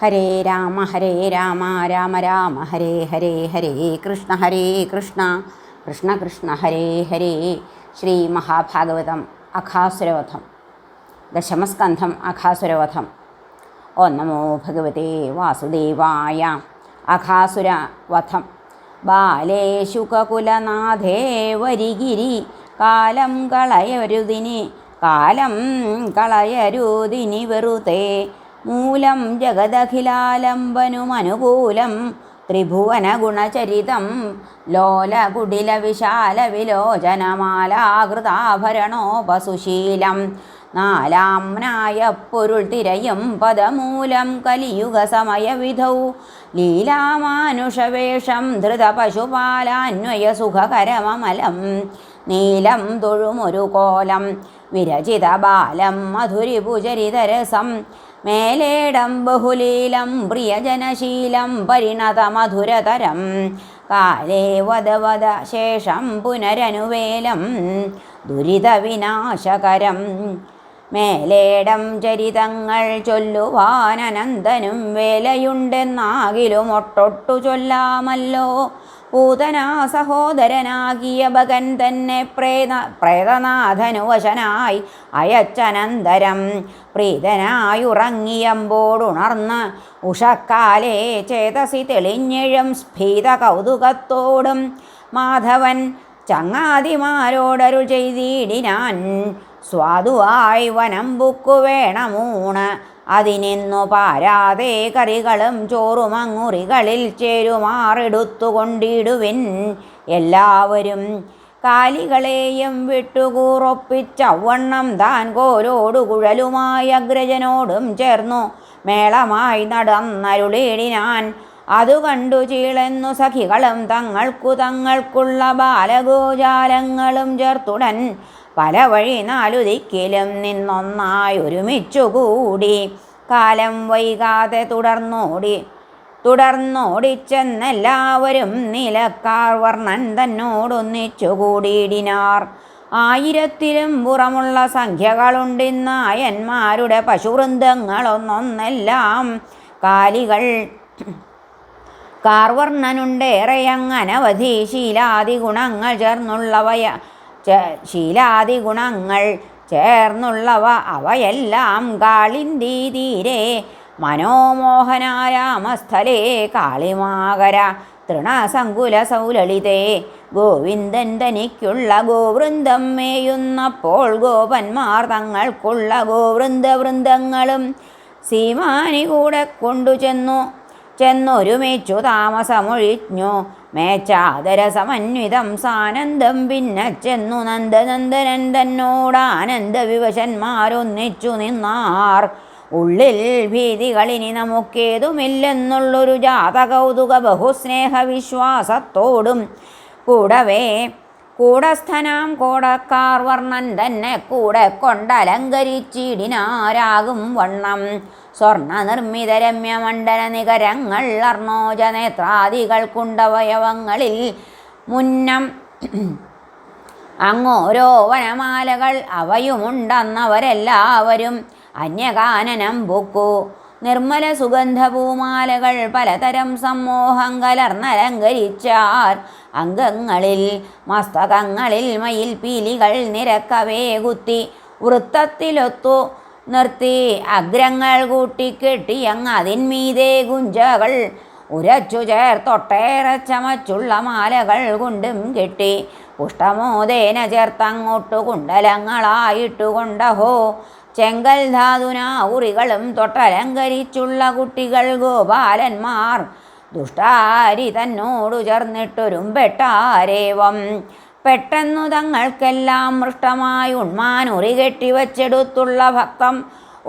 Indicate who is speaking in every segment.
Speaker 1: ഹരേ രാമ ഹരേ രാമ രാമ രാമ ഹരേ ഹരേ ഹരേ കൃഷ്ണ ഹരേ കൃഷ്ണ. കൃഷ്ണ കൃഷ്ണ ഹരേ ഹരേ. ശ്രീ മഹാഭാഗവതം അഖാസുരവധം. ദശമസ്കന്ധം അഖാസുരവധം. ഓ നമോ ഭഗവതേ വാസുദേവായ അഖാസുരവധം. വധം ബാലേശുകുലനാഥേ വരിഗിരി കാലം കളയരുതിനി കാലം കളയരുതിനി വെറുതെ. മൂലം ജഗദഖിലാലംബനുമനുകൂലം ത്രിഭുവന ഗുണചരിതം ലോലകുടില വിശാല വിലോചനമാലാകൃതാഭരണോപസുശീലം നാലാംനായ പൊരുൾ തിരയും പദമൂലം കലിയുഗ സമയവിധൗ. ലീലാമാനുഷവേഷം ധൃത പശുപാലാന്വയ സുഖകരമമലം നീലം തൊഴുമൊരു കോലം വിരചിത ബാലം മധുരിപുചരിതരസം മേലേടം ബഹുലീലം പ്രിയജനശീലം പരിണതമധുരതരം. കാലേ വദ ശേഷം പുനരനുവേലം ദുരിതവിനാശകരം. മേലേടം ചരിതങ്ങൾ ചൊല്ലുവാനനന്തനും വേലയുണ്ടെന്നാകിലും ഒട്ടൊട്ടു ചൊല്ലാമല്ലോ. പൂതനാ സഹോദരനാകിയ ഭഗൻ തന്നെ പ്രേത പ്രേതനാഥനുവശനായി അയച്ചനന്തരം. പ്രീതനായുറങ്ങിയമ്പോടുണർന്ന് ഉഷക്കാലേ ചേതസി തെളിഞ്ഞിഴും സ്ഫീത കൗതുകത്തോടും മാധവൻ ചങ്ങാതിമാരോടരുൾ ചെയ്തിടിനാൻ. സ്വാദുവായി വനം ബുക്കു വേണമൂണ് അതിനിന്നു പാരാതെ കറികളും ചോറും അങ്ങുറികളിൽ ചേരുമാറെടുത്തുകൊണ്ടിടുവിൻ എല്ലാവരും. കാലികളെയും വിട്ടുകൂറൊപ്പിച്ചവണ്ണം താൻ കോലോടു കുഴലുമായി അഗ്രജനോടും ചേർന്നു. മേളമായി നടന്നരുളിടിനാൻ അതു കണ്ടു ചീളെന്നു സഖികളും തങ്ങൾക്കു തങ്ങൾക്കുള്ള ബാലഗോചാലങ്ങളും ചേർത്തുടൻ പല വഴി നാലു ദിക്കിലും നിന്നൊന്നായി ഒരുമിച്ചുകൂടി. കാലം വൈകാതെ തുടർന്നോടി. തുടർന്നോടിച്ചെന്നെല്ലാവരും നിലക്കാർ വർണൻ തന്നോടൊന്നിച്ചുകൂടിയിടിനാർ. ആയിരത്തിലും പുറമുള്ള സംഖ്യകളുണ്ടിന്നായന്മാരുടെ പശുവൃന്ദങ്ങളൊന്നൊന്നെല്ലാം. കാലികൾ കാർവർണനുണ്ടേറെ അങ്ങനവധി ശീലാദി ഗുണങ്ങൾ ചേർന്നുള്ളവയ ശീലാദി ഗുണങ്ങൾ ചേർന്നുള്ളവ അവയെല്ലാം കാളിന്തി തീരെ. മനോമോഹനാരാമസ്ഥലേ കാളിമാകര തൃണസങ്കുല സൗലളിതേ. ഗോവിന്ദൻ തനിക്കുള്ള ഗോവൃന്ദം മേയുന്നപ്പോൾ ഗോപന്മാർ തങ്ങൾക്കുള്ള ഗോവൃന്ദവൃന്ദങ്ങളും സീമാനി കൂടെ കൊണ്ടു ചെന്നു. ചെന്നൊരുമിച്ചു താമസമൊഴിഞ്ഞു. മേച്ചാദര സമന്വിതം സാനന്ദം പിന്നെ ചെന്നു നന്ദനന്ദനൻ തന്നോടാനന്ദ വിവശന്മാരൊന്നിച്ചു നിന്നാർ. ഉള്ളിൽ ഭീതികളിനി നമുക്കേതുമില്ലെന്നുള്ളൊരു ജാതകൗതുക ബഹുസ്നേഹവിശ്വാസത്തോടും കൂടവേ കൂടസ്ഥനാം കോടക്കാർ വർണൻ തന്നെ കൂടെ കൊണ്ടലങ്കരിച്ചിടിനാരാകും വണ്ണം. സ്വർണ നിർമ്മിത രമ്യമണ്ഡല നികരങ്ങൾ അർണോജ നേത്രാദികൾക്കുണ്ടവയവങ്ങളിൽ മുന്നം അങ്ങോരോ വനമാലകൾ അവയുമുണ്ടെന്നവരെല്ലാവരും അന്യകാനനം ബുക്കു നിർമ്മല സുഗന്ധപൂമാലകൾ പലതരം സമ്മോഹം കലർന്നലങ്കരിച്ചാർ. അംഗങ്ങളിൽ മസ്തകങ്ങളിൽ മയിൽ പീലികൾ നിരക്കവേ കുത്തി വൃത്തത്തിലൊത്തു നിർത്തി. അഗ്രങ്ങൾ കൂട്ടിക്കെട്ടി അങ്ങ് അതിന്മീതെ ഗുഞ്ചകൾ ഉരച്ചു ചേർത്തൊട്ടേറെ ചമച്ചുള്ള മാലകൾ കൊണ്ടും കെട്ടി. പുഷ്ടമോദേന ചേർത്തങ്ങോട്ടു കുണ്ടലങ്ങളായിട്ടുകൊണ്ടഹോ ചെങ്കൽ ധാതുന ഉറികളും തൊട്ടലങ്കരിച്ചുള്ള കുട്ടികൾ ഗോപാലന്മാർ. ദുഷ്ടാരി തന്നോടു ചേർന്നിട്ടൊരുമ്പെട്ടാരേവം പെട്ടെന്നു തങ്ങൾക്കെല്ലാം മൃഷ്ടമായി ഉണ്മാനുറി കെട്ടിവച്ചെടുത്തുള്ള ഭക്തം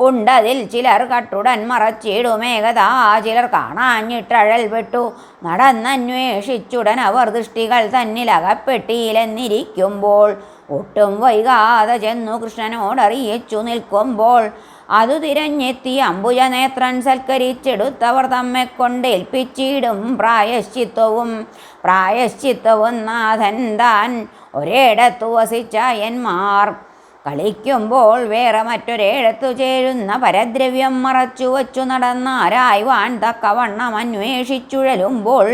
Speaker 1: ഉണ്ടതിൽ ചിലർ കട്ടുടൻ മറച്ചിടുമേകതാ ചിലർ കാണാഞ്ഞിട്ടഴൽ പെട്ടു. നടന്നന്വേഷിച്ചുടൻ അവർ ദൃഷ്ടികൾ തന്നിലകപ്പെട്ടിയിലെന്നിരിക്കുമ്പോൾ ഒട്ടും വൈകാതെ ചെന്നു കൃഷ്ണനോടറിയിച്ചു നിൽക്കുമ്പോൾ അതു തിരഞ്ഞെത്തി അംബുജനേത്രൻ സൽക്കരിച്ചെടുത്തവർ തമ്മെ കൊണ്ടേൽപ്പിച്ചിടും പ്രായശ്ചിത്വവും പ്രായശ്ചിത്വവും നാഥൻ താൻ ഒരേടത്തു വസിച്ചായന്മാർ കളിക്കുമ്പോൾ വേറെ മറ്റൊരേടത്തു ചേരുന്ന പരദ്രവ്യം മറച്ചു വച്ചു നടന്നാരായ്വാൻ തക്കവണ്ണം അന്വേഷിച്ചുഴലുമ്പോൾ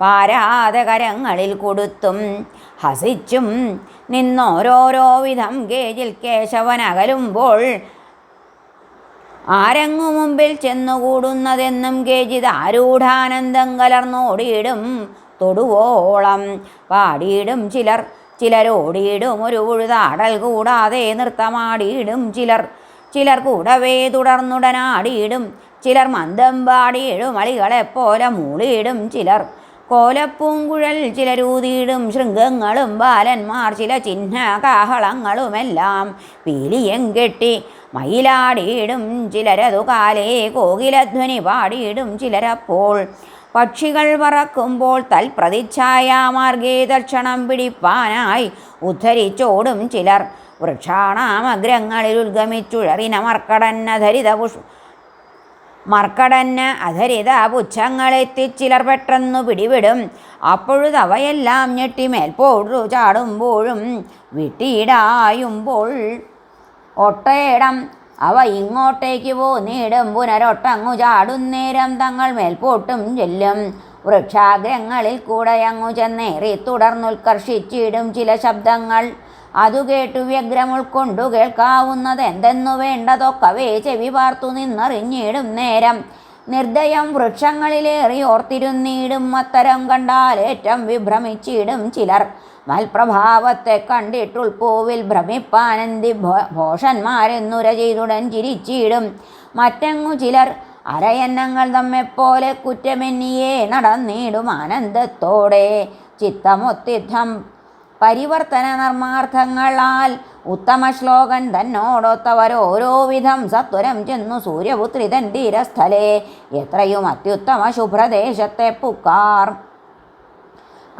Speaker 1: പാരാതകരങ്ങളിൽ കൊടുത്തും ഹസിച്ചും നിന്നോരോരോ വിധം ഗേജിൽ കേശവനകലുമ്പോൾ ആരങ്ങു മുമ്പിൽ ചെന്നുകൂടുന്നതെന്നും ഗേജിത് ആരൂഢാനന്ദം കലർന്നോടിയിടും തൊടുവോളം. പാടിയിടും ചിലർ ചിലരോടിയിടും ഒരു ഉഴുതാടൽ കൂടാതെ നൃത്തമാടിയിടും ചിലർ. ചിലർ കൂടവേ തുടർന്നുടനാടിയിടും ചിലർ മന്ദം പാടിയിടും അളികളെപ്പോലെ മൂളിയിടും ചിലർ. കോലപ്പൂങ്കുഴൽ ചിലരൂതിയിടും ശൃംഗങ്ങളും ബാലന്മാർ ചില ചിഹ്ന കാഹളങ്ങളുമെല്ലാം പീലിയം കെട്ടി മയിലാടിയിടും ചിലരതു കാലേ കോകിലധ്വനി പാടിയിടും ചിലരപ്പോൾ. പക്ഷികൾ പറക്കുമ്പോൾ തൽപ്രതിച്ഛായാമാർഗേ തക്ഷണം പിടിപ്പാനായി ഉദ്ധരിച്ചോടും ചിലർ. വൃക്ഷാണാമഗ്രങ്ങളിൽ ഉദ്ഗമിച്ചുഴറിന മർക്കടന്നധരിത പുഷ് മർക്കടന്ന് അധരിത പുച്ഛങ്ങളെത്തി ചിലർ പെട്ടെന്നു പിടിവിടും. അപ്പോഴുതവയെല്ലാം ഞെട്ടി മേൽപോഴു ചാടുമ്പോഴും വിട്ടിയിടായുമ്പോൾ ഒട്ടയിടം അവ ഇങ്ങോട്ടേക്ക് പോന്നിടും. പുനരൊട്ടങ്ങു ചാടുന്നേരം തങ്ങൾ മേൽപോട്ടും ചെല്ലും. വൃക്ഷാഗ്രങ്ങളിൽ കൂടെ അങ്ങു ചെന്നേറി തുടർന്നുത്കർഷിച്ചിടും ചില ശബ്ദങ്ങൾ. അതു കേട്ടു വ്യഗ്രം ഉൾക്കൊണ്ടു കേൾക്കാവുന്നത് എന്തെന്നു വേണ്ടതൊക്കവേ ചെവി പാർത്തു നിന്നറിഞ്ഞിടും നേരം. നിർദ്ദയം വൃക്ഷങ്ങളിലേറി ഓർത്തിരുന്നിടും അത്തരം കണ്ടാൽ ഏറ്റം വിഭ്രമിച്ചിടും ചിലർ. മൽപ്രഭാവത്തെ കണ്ടിട്ടുൾപ്പൂവിൽ ഭ്രമിപ്പാനന്തി ഭോ- ഭോഷന്മാരെന്നുര ചെയ്തുടൻ ചിരിച്ചിടും. മറ്റങ്ങു ചിലർ അരയന്നങ്ങൾ തമ്മെപ്പോലെ കുറ്റമെന്നിയേ നടന്നിടും ആനന്ദത്തോടെ. ചിത്തമൊത്തിദ്ധം പരിവർത്തന നർമാർത്ഥങ്ങളാൽ ഉത്തമ ശ്ലോകൻ തന്നോടൊത്തവരോരോ വിധം സത്വരം ചെന്നു സൂര്യപുത്രി തൻ എത്രയും അത്യുത്തമ ശുഭ്രദേശത്തെ പുക്കാർ.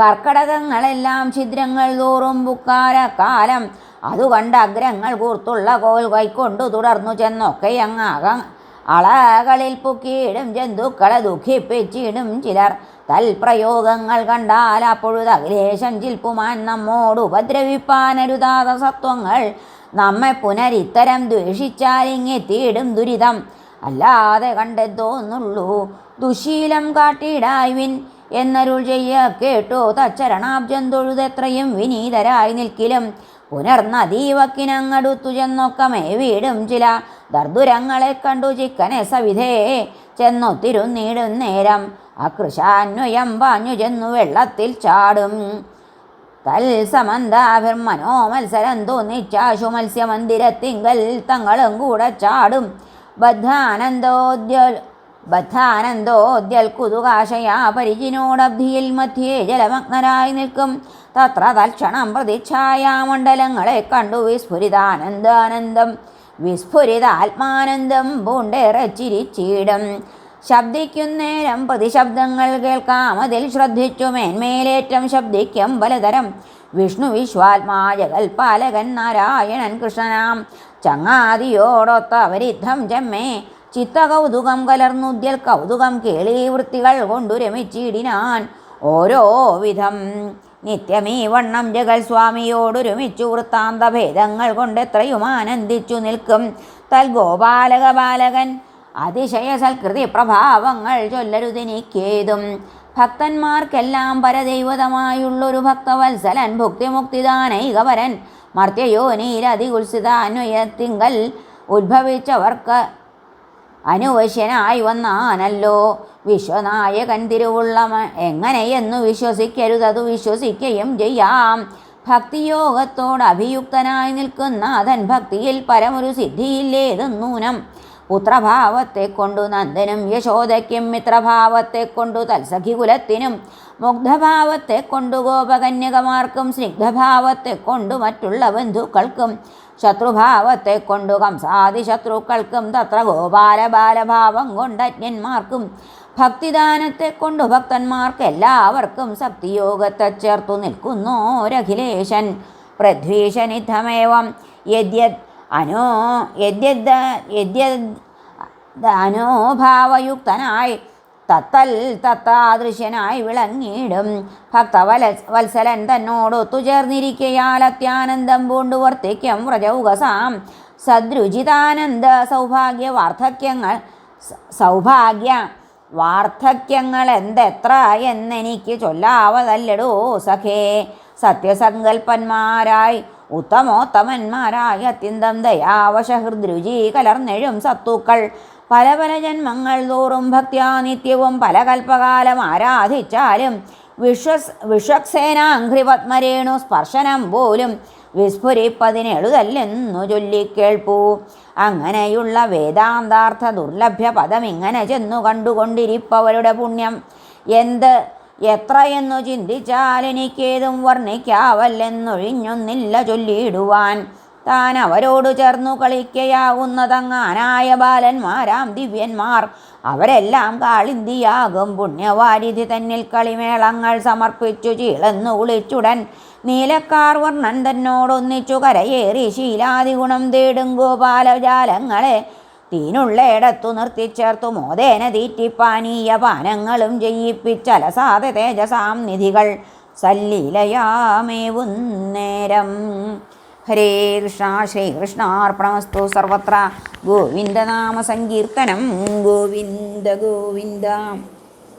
Speaker 1: കർക്കടകങ്ങളെല്ലാം ഛിദ്രങ്ങൾ തോറും പുക്കാര കാലം അതു കണ്ട അഗ്രങ്ങൾ കൂർത്തുള്ള കോൽ കൈക്കൊണ്ടു തുടർന്നു ചെന്നൊക്കെ അങ്ങാകം അളകളിൽ പുക്കിയിടും. ജന്തുക്കളെ ദുഃഖിപ്പിച്ചിടും ചിലർ. തൽപ്രയോഗങ്ങൾ കണ്ടാൽ അപ്പോഴുതഖിലേശം ചിൽപ്പുമാൻ നമ്മോട് ഉപദ്രവിപ്പാനരുതാത സത്വങ്ങൾ നമ്മെ പുനരിത്തരം ദ്വേഷിച്ചാൽ ഇങ്ങെത്തിയിടും ദുരിതം. അല്ലാതെ കണ്ടെത്തോന്നുള്ളൂ ദുശീലം കാട്ടിയിടായ്വിൻ എന്നരുൾ ചെയ്യ കേട്ടോ തച്ചരണാബ്ജം തൊഴുതെത്രയും വിനീതരായി നിൽക്കിലും. പുനർനദീവക്കിനങ്ങടുത്തു ചെന്നൊക്കമേ വീടും ചില ദർദുരങ്ങളെ കണ്ടു ചിക്കനെ സവിധേ ചെന്നൊത്തിരുന്നിടും നേരം. അകൃശാന്വയം പാഞ്ഞു ചെന്നു വെള്ളത്തിൽ ചാടും. തൽസമന്താഭിർമനോ മത്സരം തോന്നിച്ചാശു മത്സ്യമന്ദിരത്തിങ്കൽ തങ്ങളും കൂടെ ചാടും. ബദ്ധാനന്ദോദ്യോൽ ബദ്ധാനന്ദോദ്യൽ കുതുകാശയാ പരിചിനോടബ്ധിയിൽ മധ്യേ ജലമഗ്നരായി നിൽക്കും. തത്ര തൽക്ഷണം പ്രതിച്ഛായാമണ്ഡലങ്ങളെ കണ്ടു വിസ്ഫുരിതാനന്ദാനന്ദം. വിസ്ഫുരിതാത്മാനന്ദം പൂണ്ടേറെ ചിരിച്ചിടും. ശബ്ദിക്കുന്നേരം പ്രതിശബ്ദങ്ങൾ കേൾക്കാം. അതിൽ ശ്രദ്ധിച്ചു മേന്മേലേറ്റം ശബ്ദിക്കും പലതരം വിഷ്ണു വിശ്വാത്മാ ജഗൽപാലകൻ നാരായണൻ കൃഷ്ണനാം. ചങ്ങാതിയോടൊത്ത അവരിദ്ധം ചെമ്മേ. ചിത്തകൗതുകം കലർന്നുദ്യൽ കൗതുകം കേളി വൃത്തികൾ കൊണ്ടു രമിച്ചിടിനാൻ. ഓരോ വിധം നിത്യമീ വണ്ണം ജഗൽ സ്വാമിയോടൊരുമിച്ചു വൃത്താന്ത ഭേദങ്ങൾ കൊണ്ടെത്രയും ആനന്ദിച്ചു നിൽക്കും. തൽ ഗോപാലക ബാലകൻ അതിശയ സൽകൃതി പ്രഭാവങ്ങൾ ചൊല്ലരുതെനിക്കേതും ഭക്തന്മാർക്കെല്ലാം പരദൈവതമായുള്ളൊരു ഭക്തവത്സലൻ ഭുക്തിമുക്തിദാനൈകവരൻ മർത്യയോനിയിലതികുത്സിതാന്വയത്തിങ്കൽ ഉദ്ഭവിച്ചവർക്ക് അനുവശ്യനായി വന്നാനല്ലോ. വിശ്വനായകൻ തിരുവുള്ളമ എങ്ങനെയെന്നു വിശ്വസിക്കരുതതു വിശ്വസിക്കുകയും ചെയ്യാം. ഭക്തിയോഗത്തോട് അഭിയുക്തനായി നിൽക്കുന്ന അതൻ ഭക്തിയിൽ പരമൊരു സിദ്ധിയില്ലേതും നൂനം. പുത്രഭാവത്തെ കൊണ്ടു നന്ദനും യശോദയ്ക്കും മിത്രഭാവത്തെ കൊണ്ടു തത്സഖികുലത്തിനും മുഗ്ധഭാവത്തെ കൊണ്ടു ഗോപകന്യകമാർക്കും സ്നിഗ്ധഭാവത്തെ കൊണ്ടു മറ്റുള്ള ബന്ധുക്കൾക്കും ശത്രുഭാവത്തെ കൊണ്ടു കംസാദി ശത്രുക്കൾക്കും തത്ര ഗോപാല ബാലഭാവം കൊണ്ടജ്ഞന്മാർക്കും ഭക്തിദാനത്തെ കൊണ്ടു ഭക്തന്മാർക്ക് എല്ലാവർക്കും ശക്തിയോഗത്തെ ചേർത്തു നിൽക്കുന്നോരഖിലേശൻ പൃഥ്വീശനിധമേവം യദ്യത് അനോ യദ്യദ് യദ്യദ് അനോഭാവയുക്തനായി തത്തൽ തത്താദൃശ്യനായി വിളങ്ങിയിടും. ഭക്തവല വത്സലൻ തന്നോട് ഒത്തുചേർന്നിരിക്കയാൽ അത്യാനന്ദം പൂണ്ടു വർത്തിക്കും വ്രജൗകസാം. സദ്രുചിതാനന്ദ സൗഭാഗ്യ വാർദ്ധക്യങ്ങൾ സൗഭാഗ്യ വാർദ്ധക്യങ്ങൾ എന്തെത്ര എന്നെനിക്ക് ചൊല്ലാവതല്ലടോ സഖേ. സത്യസങ്കൽപ്പന്മാരായി ഉത്തമോത്തമന്മാരായി അത്യന്തം ദയാവശഹൃദ്രുചി കലർന്നെഴും സത്തുക്കൾ. പല പല ജന്മങ്ങൾ തോറും ഭക്ത്യാ നിത്യവും പല കൽപ്പകാലം ആരാധിച്ചാലും വിശ്വസ് വിശ്വക്സേനാഘ്രിപത്മരേണു സ്പർശനം പോലും വിസ്ഫുരിപ്പതിനെഴുതല്ലെന്നു ചൊല്ലിക്കേൾപ്പൂ. അങ്ങനെയുള്ള വേദാന്താർത്ഥ ദുർലഭ്യ പദം ഇങ്ങനെ ചെന്നു കണ്ടുകൊണ്ടിരിപ്പവരുടെ പുണ്യം എന്ത്? എത്രയെന്നു ചിന്തിച്ചാൽ എനിക്കേതും വർണിക്കാവല്ലെന്നൊഴിഞ്ഞൊന്നില്ല ചൊല്ലിയിടുവാൻ. താൻ അവരോട് ചേർന്നു കളിക്കയാവുന്നതങ്ങാനായ ബാലന്മാരാം ദിവ്യന്മാർ. അവരെല്ലാം കാളിന്തിയാകും. പുണ്യവാരിധി തന്നിൽ കളിമേളങ്ങൾ സമർപ്പിച്ചു ചീളന്നു കുളിച്ചുടൻ നീലക്കാർ വർണൻ തന്നോടൊന്നിച്ചു കരയേറി ശീലാദി ഗുണം തേടും ഗോപാലജാലങ്ങളെ. തീനുള്ളയിടത്തു നിർത്തിച്ചേർത്തു മോദേന തീറ്റിപ്പാനീയ പാനങ്ങളും ജയിപ്പിച്ചലസാതെ തേജസാം നിധികൾ സല്ലീലയാമേവുന്നേരം. ഹരേ കൃഷ്ണ ശ്രീകൃഷ്ണാർപ്പണമസ്തു സർവത്ര. ഗോവിന്ദനാമസങ്കീർത്തനം ഗോവിന്ദ ഗോവിന്ദ.